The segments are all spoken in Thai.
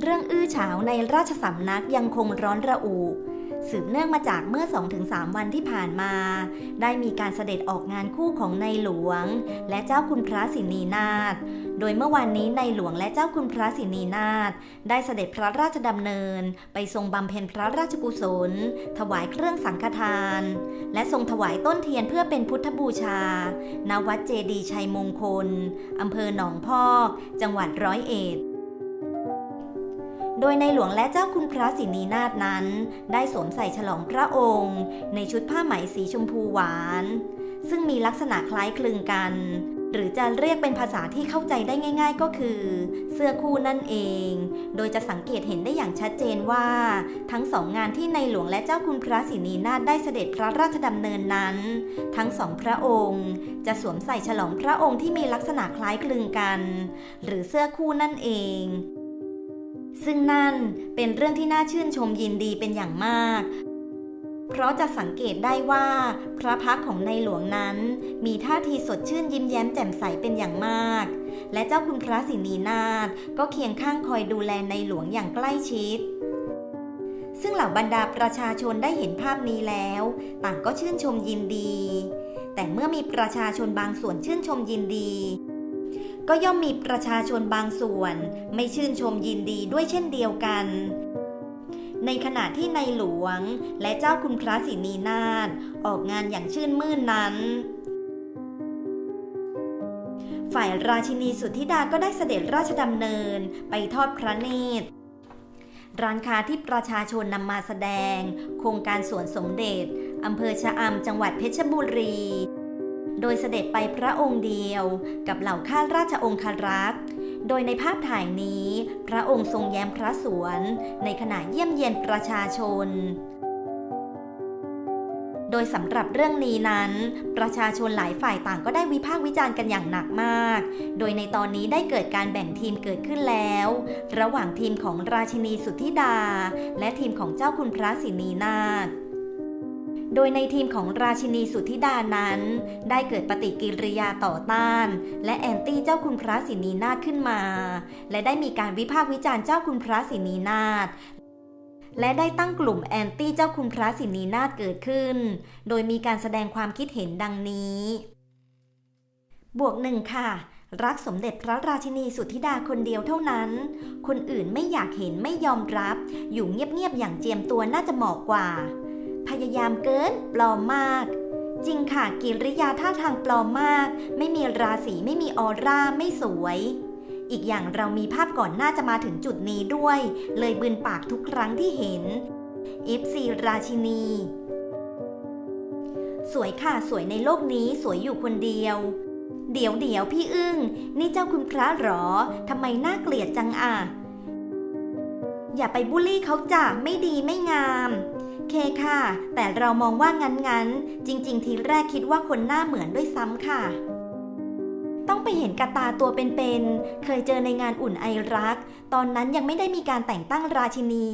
เรื่องอื้อฉาวในราชสำนักยังคงร้อนระอุ สืบเนื่องมาจากเมื่อ 2-3 วันที่ผ่านมา ได้มีการเสด็จออกงานคู่ของในหลวง และเจ้าคุณพระสินีนาถ โดยเมื่อวันนี้ในหลวงและเจ้าคุณพระสินีนาถได้เสด็จพระราชดำเนิน ไปทรงบำเพ็ญพระราชกุศล ถวายเครื่องสังฆทาน และทรงถวายต้นเทียนเพื่อเป็นพุทธบูชา ณ วัดเจดีชัยมงคลอำเภอหนองพอก จังหวัดร้อยเอ็ด โดยในหลวงและเจ้าคุณพระสินีนาถนั้น ได้สวมใส่ฉลองพระองค์ ในชุดผ้าไหมสีชมพูหวาน ซึ่งมีลักษณะคล้ายคลึงกัน หรือจะเรียกเป็นภาษาที่เข้าใจได้ง่าย ๆ ก็คือ เสื้อคู่นั่นเอง โดยจะสังเกตเห็นได้อย่างชัดเจนว่า ทั้งสองงานที่ในหลวงและเจ้าคุณพระสินีนาถได้เสด็จพระราชดำเนินนั้น ทั้งสองพระองค์ จะสวมใส่ฉลองพระองค์ที่มีลักษณะคล้ายคลึงกัน หรือเสื้อคู่นั่นเอง ซึ่งนั่นเป็นเรื่องที่น่าชื่นชมยินดีเป็นอย่างมาก เพราะจะสังเกตได้ว่า พระพักของในหลวงนั้น มีท่าทีสดชื่นยิ้มแย้มแจ่มใสเป็นอย่างมาก และเจ้าคุณพระสินีนาถก็เคียงข้างคอยดูแลในหลวงอย่างใกล้ชิดซึ่งเหล่าบรรดาประชาชนได้เห็นภาพนี้แล้ว ต่างก็ชื่นชมยินดี แต่เมื่อมีประชาชนบางส่วนชื่นชมยินดี ก็ย่อมมีประชาชนบางส่วน ไม่ชื่นชมยินดีด้วยเช่นเดียวกัน ในขณะที่ในหลวงและเจ้าคุณพระสินีนาถออกงานอย่างชื่นมื่นนั้นฝ่ายราชินีสุทธิดาก็ได้เสด็จราชดำเนินไปทอดพระเนตร ร้านค้าที่ประชาชนนำมาแสดง โครงการสวนสมเด็จอำเภอชะอำจังหวัดเพชรบุรี โดยเสด็จไปพระองค์เดียวกับเหล่าข้าราชองครักษ์ โดยในภาพถ่ายนี้ พระองค์ทรงแย้มพระสวน ในขณะเยี่ยมเยียนประชาชน โดยสำหรับเรื่องนี้นั้น ประชาชนหลายฝ่ายต่างก็ได้วิพากษ์วิจารณ์กันอย่างหนักมาก โดยในตอนนี้ได้เกิดการแบ่งทีมเกิดขึ้นแล้ว ระหว่างทีมของราชินีสุทธิดา และทีมของเจ้าคุณพระสินีนาถ โดยในทีมของราชินีสุธิดานั้น ได้เกิดปฏิกิริยาต่อต้าน และแอนตี้เจ้าคุณพระสินีนาถขึ้นมา และได้มีการวิพากษ์วิจารณ์เจ้าคุณพระสินีนาถและได้ตั้งกลุ่มแอนตี้เจ้าคุณพระสินีนาถเกิดขึ้น โดยมีการแสดงความคิดเห็นดังนี้ บวกหนึ่งค่ะ รักสมเด็จพระราชินีสุทธิดาคนเดียวเท่านั้น คนอื่นไม่อยากเห็นไม่ยอมรับ อยู่เงียบๆอย่างเจียมตัวน่าจะเหมาะกว่า พยายามเกินปลอมมาก จริงค่ะกิริยาท่าทางปลอมมาก ไม่มีราศีไม่มีออร่าไม่สวย อีกอย่างเรามีภาพก่อนหน้าจะมาถึงจุดนี้ด้วย เลยบืนปากทุกครั้งที่เห็น F4 ราชินี สวยค่ะสวยในโลกนี้สวยอยู่คนเดียวเดี๋ยวเดี๋ยวพี่อึ้ง นี่เจ้าคุณพระหรอ ทำไมน่าเกลียดจังอะ อย่าไปบูลลี่เขาจ้ะไม่ดีไม่งาม เคค่ะ แต่เรามองว่างั้นๆ จริง ๆ ทีแรกคิดว่าคนหน้าเหมือนด้วยซ้ำค่ะ ต้องไปเห็นกระตาตัวเป็นๆ เคยเจอในงานอุ่นไอรัก ตอนนั้นยังไม่ได้มีการแต่งตั้งราชินี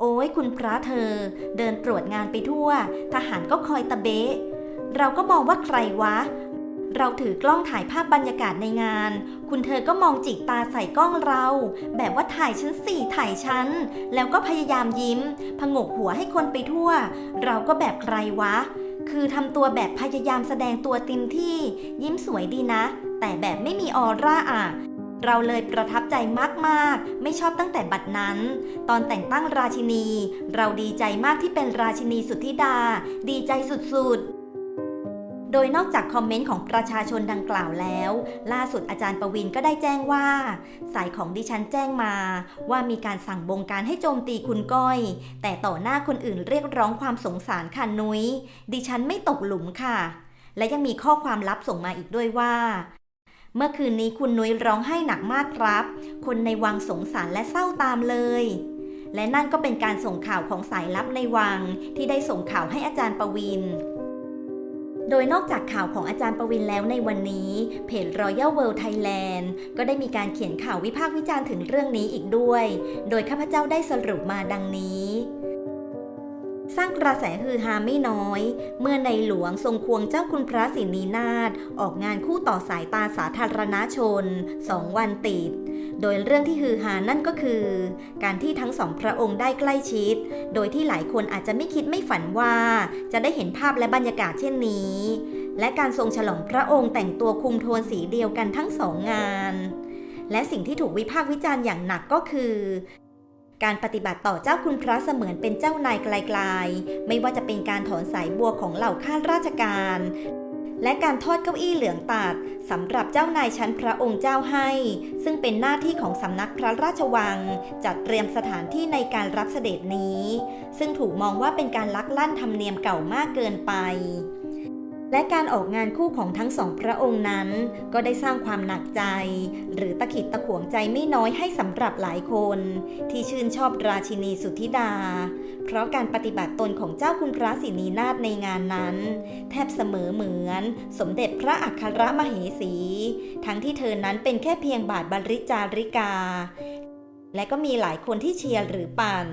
โอ้ยคุณพระเธอ เดินตรวจงานไปทั่ว ทหารก็คอยตะเบะเราก็มองว่าใครวะ เราถือกล้องถ่ายภาพบรรยากาศในงาน คุณเธอก็มองจิกตาใส่กล้องเรา แบบว่าถ่ายฉันสี่ถ่ายฉันแล้วก็พยายามยิ้ม ผงกหัวให้คนไปทั่ว เราก็แบบใครวะ คือทำตัวแบบพยายามแสดงตัวเต็มที่ ยิ้มสวยดีนะ แต่แบบไม่มีออร่าอะเราเลยประทับใจมากๆ ไม่ชอบตั้งแต่บัดนั้น ตอนแต่งตั้งราชินี เราดีใจมากที่เป็นราชินีสุทธิดา ดีใจสุดๆ โดยนอกจากคอมเมนต์ของประชาชนดังกล่าวแล้ว ล่าสุดอาจารย์ประวินก็ได้แจ้งว่า สายของดิฉันแจ้งมา ว่ามีการสั่งบงการให้โจมตีคุณก้อย แต่ต่อหน้าคนอื่นเรียกร้องความสงสารค่ะนุย้ย ดิฉันไม่ตกหลุมค่ะ และยังมีข้อความลับส่งมาอีกด้วยว่าเมื่อคืนนี้คุณนุ้ยร้องไห้หนักมากครับ คนในวังสงสารและเศร้าตามเลย และนั่นก็เป็นการส่งข่าวของสายลับในวังที่ได้ส่งข่าวให้อาจารย์ประวิน โดยนอกจากข่าวของอาจารย์ประวินแล้วในวันนี้ เพจ Royal World Thailand ก็ได้มีการเขียนข่าววิพากษ์วิจารณ์ถึงเรื่องนี้อีกด้วย โดยข้าพเจ้าได้สรุปมาดังนี้ สร้างกระแสฮือฮาไม่น้อย เมื่อในหลวงทรงควงเจ้าคุณพระสินีนาถออกงานคู่ต่อสายตาสาธารณชนสองวันติด โดยเรื่องที่ฮือฮานั่นก็คือ การที่ทั้งสองพระองค์ได้ใกล้ชิด โดยที่หลายคนอาจจะไม่คิดไม่ฝันว่า จะได้เห็นภาพและบรรยากาศเช่นนี้ และการทรงฉลองพระองค์แต่งตัวคุมโทนสีเดียวกันทั้งสองงานและสิ่งที่ถูกวิพากษ์วิจารณ์อย่างหนักก็คือ การปฏิบัติต่อเจ้าคุณพระเสมือนเป็นเจ้านายไกลๆ ไม่ว่าจะเป็นการถอนสายบัวของเหล่าข้าราชการ และการทอดเก้าอี้เหลืองตัดสำหรับเจ้านายชั้นพระองค์เจ้าให้ ซึ่งเป็นหน้าที่ของสำนักพระราชวัง จัดเตรียมสถานที่ในการรับเสด็จนี้ ซึ่งถูกมองว่าเป็นการลักลั่นธรรมเนียมเก่ามากเกินไป และการออกงานคู่ของทั้งสองพระองค์นั้น ก็ได้สร้างความหนักใจ หรือตะขิดตะขวงใจไม่น้อยให้สำหรับหลายคน ที่ชื่นชอบราชินีสุธิดา เพราะการปฏิบัติตนของเจ้าคุณพระสินีนาถในงานนั้น แทบเสมอเหมือน สมเด็จพระอัครมเหสี ทั้งที่เธอนั้นเป็นแค่เพียงบาทบรรริจาริกา และก็มีหลายคนที่เชียร์หรือปั่น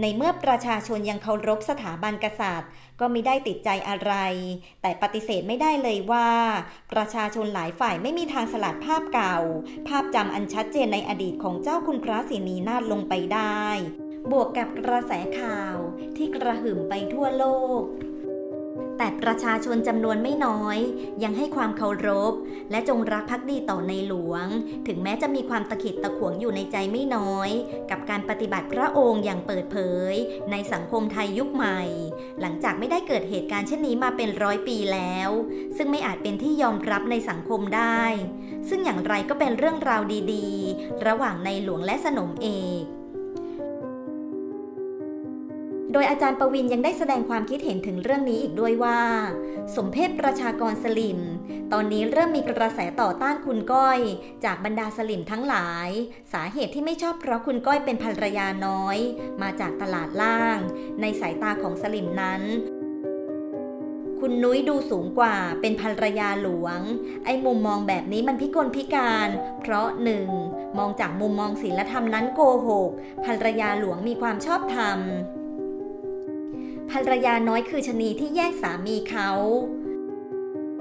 ในเมื่อประชาชนยังเคารพสถาบันกษัตริย์ ก็ไม่ได้ติดใจอะไร แต่ปฏิเสธไม่ได้เลยว่า ประชาชนหลายฝ่ายไม่มีทางสลัดภาพเก่า ภาพจำอันชัดเจนในอดีตของเจ้าคุณพระศรีนีนาถลงไปได้ บวกกับกระแสข่าวที่กระหึ่มไปทั่วโลก แต่ประชาชนจำนวนไม่น้อย ยังให้ความเคารพ และจงรักภักดีต่อในหลวง ถึงแม้จะมีความตะขิดตะขวงอยู่ในใจไม่น้อย กับการปฏิบัติพระองค์อย่างเปิดเผย ในสังคมไทยยุคใหม่ หลังจากไม่ได้เกิดเหตุการณ์เช่นนี้มาเป็นร้อยปีแล้ว ซึ่งไม่อาจเป็นที่ยอมรับในสังคมได้ ซึ่งอย่างไรก็เป็นเรื่องราวดี ๆ ระหว่างในหลวงและสนมเอก โดยอาจารย์ประวินยังได้แสดงความคิดเห็นถึงเรื่องนี้อีกด้วยว่า สมเพศประชากรสลิม ตอนนี้เริ่มมีกระแสต่อต้านคุณก้อย จากบรรดาสลิมทั้งหลาย สาเหตุที่ไม่ชอบเพราะคุณก้อยเป็นภรรยาน้อย มาจากตลาดล่าง ในสายตาของสลิมนั้นคุณนุ้ยดูสูงกว่าเป็นภรรยาหลวง ไอ้มุมมองแบบนี้มันพิกลพิการ เพราะหนึ่งมองจากมุมมองศีลธรรมนั้นโกหกภรรยาหลวงมีความชอบธรรม ภรรยาน้อยคือชนีที่แย่งสามีเขา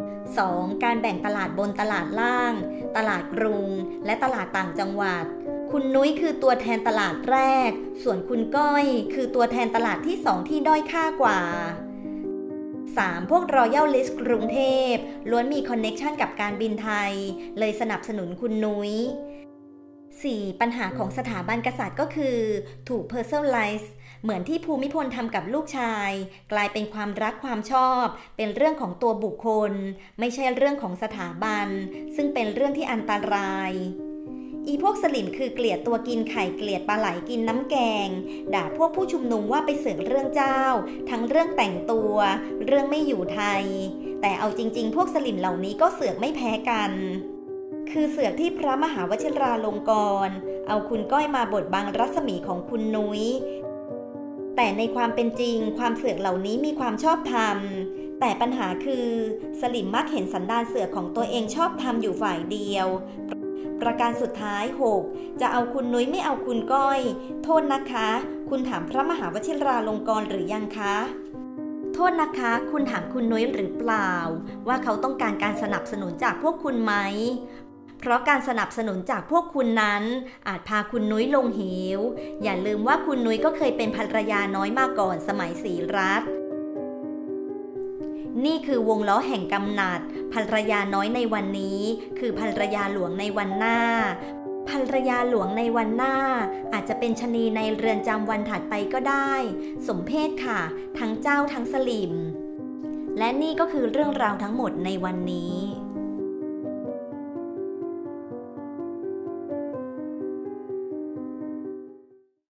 2. การแบ่งตลาดบนตลาดล่าง ตลาดกรุง และตลาดต่างจังหวัด คุณนุ้ยคือตัวแทนตลาดแรก ส่วนคุณก้อยคือตัวแทนตลาดที่สองที่ด้อยค่ากว่า 3. พวกรอยัลลิสกรุงเทพล้วนมีคอนเน็ชันกับการบินไทย เลยสนับสนุนคุณนุ้ย 4. ปัญหาของสถาบันกษัตริย์ก็คือ ถูก personalize เเหมือนที่ภูมิพลทำกับลูกชาย กลายเป็นความรักความชอบ เป็นเรื่องของตัวบุคคล ไม่ใช่เรื่องของสถาบัน ซึ่งเป็นเรื่องที่อันตราย อีพวกสลิมคือเกลียดตัวกินไข่เกลียดปลาไหลกินน้ำแกง ด่าพวกผู้ชุมนุมว่าไปเสือกเรื่องเจ้า ทั้งเรื่องแต่งตัว เรื่องไม่อยู่ไทย แต่เอาจริง ๆ พวกสลิมเหล่านี้ก็เสือกไม่แพ้กันคือเสือกที่พระมหาวชิราลงกรณ์เอาคุณก้อยมาบดบังรัศมีของคุณนุ้ย แต่ในความเป็นจริงความเสือกเหล่านี้มีความชอบธรรม แต่ปัญหาคือสลิมมักเห็นสันดานเสือกของตัวเองชอบธรรมอยู่ฝ่ายเดียว ประการสุดท้าย 6. จะเอาคุณนุ้ยไม่เอาคุณก้อย โทษนะคะ คุณถามพระมหาวชิราลงกรณ์หรือยังคะโทษนะคะ คุณถามคุณนุ้ยหรือเปล่า ว่าเขาต้องการการสนับสนุนจากพวกคุณไหม เพราะการสนับสนุนจากพวกคุณนั้น อาจพาคุณนุ้ยลงเหว อย่าลืมว่าคุณนุ้ยก็เคยเป็นภรรยาน้อยมาก่อนสมัยศรีรัตน์นี่คือวงล้อแห่งกำนัดภรรยาน้อยในวันนี้ คือภรรยาหลวงในวันหน้าภรรยาหลวงในวันหน้า อาจจะเป็นชะนีในเรือนจำวันถัดไปก็ได้ สมเพศค่ะ ทั้งเจ้าทั้งสลิม และนี่ก็คือเรื่องราวทั้งหมดในวันนี้